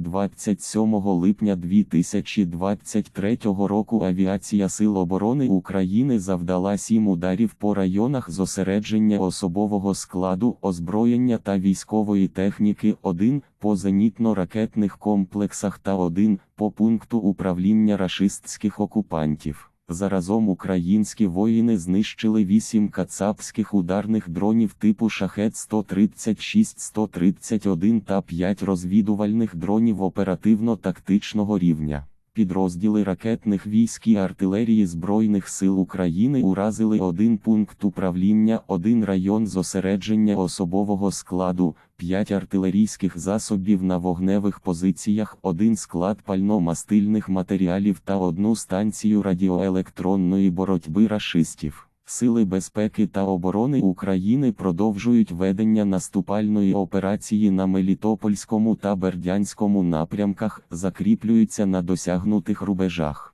27 липня 2023 року Авіація Сил оборони України завдала сім ударів по районах зосередження особового складу, озброєння та військової техніки, один по зенітно-ракетних комплексах та один по пункту управління рашистських окупантів. Заразом українські воїни знищили 8 кацапських ударних дронів типу шахет 136-131 та 5 розвідувальних дронів оперативно-тактичного рівня. Підрозділи ракетних військ і артилерії Збройних сил України уразили один пункт управління, один район зосередження особового складу, 5 артилерійських засобів на вогневих позиціях, один склад пально-мастильних матеріалів та одну станцію радіоелектронної боротьби рашистів. Сили безпеки та оборони України продовжують ведення наступальної операції на Мелітопольському та Бердянському напрямках, закріплюються на досягнутих рубежах.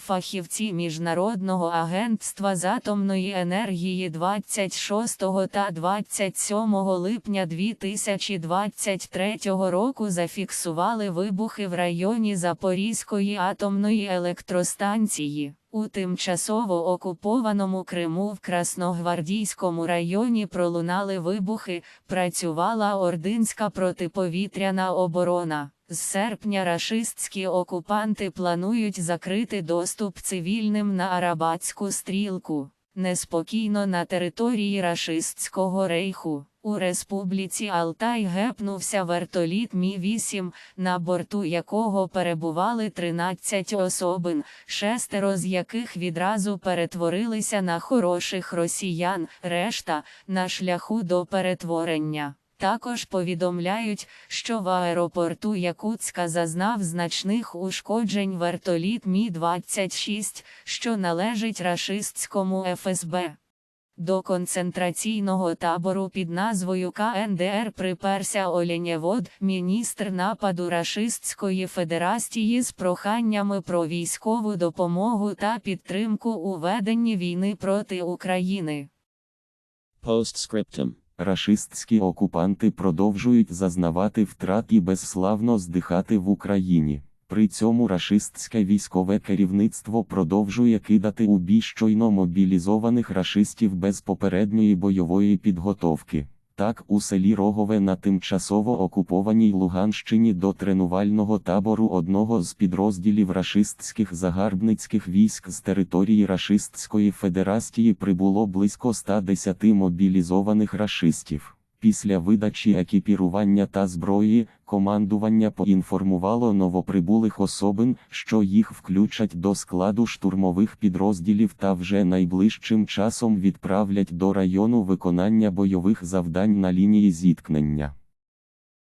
Фахівці Міжнародного агентства з атомної енергії 26 та 27 липня 2023 року зафіксували вибухи в районі Запорізької атомної електростанції. У тимчасово окупованому Криму в Красногвардійському районі пролунали вибухи, працювала ординська протиповітряна оборона. З серпня рашистські окупанти планують закрити доступ цивільним на Арабатську стрілку. Неспокійно на території рашистського рейху. У республіці Алтай гепнувся вертоліт Мі-8, на борту якого перебували 13 особин, шестеро з яких відразу перетворилися на хороших росіян, решта на шляху до перетворення. Також повідомляють, що в аеропорту Якутська зазнав значних ушкоджень вертоліт Мі-26, що належить рашистському ФСБ. До концентраційного табору під назвою КНДР приперся Оленєвод, міністр нападу Рашистської Федерації з проханнями про військову допомогу та підтримку у веденні війни проти України. Postscriptum. Рашистські окупанти продовжують зазнавати втрат і безславно здихати в Україні. При цьому рашистське військове керівництво продовжує кидати у бій щойно мобілізованих рашистів без попередньої бойової підготовки. Так, у селі Рогове на тимчасово окупованій Луганщині до тренувального табору одного з підрозділів рашистських загарбницьких військ з території Рашистської Федерації прибуло близько 110 мобілізованих рашистів. Після видачі екіпірування та зброї, командування поінформувало новоприбулих особин, що їх включать до складу штурмових підрозділів та вже найближчим часом відправлять до району виконання бойових завдань на лінії зіткнення.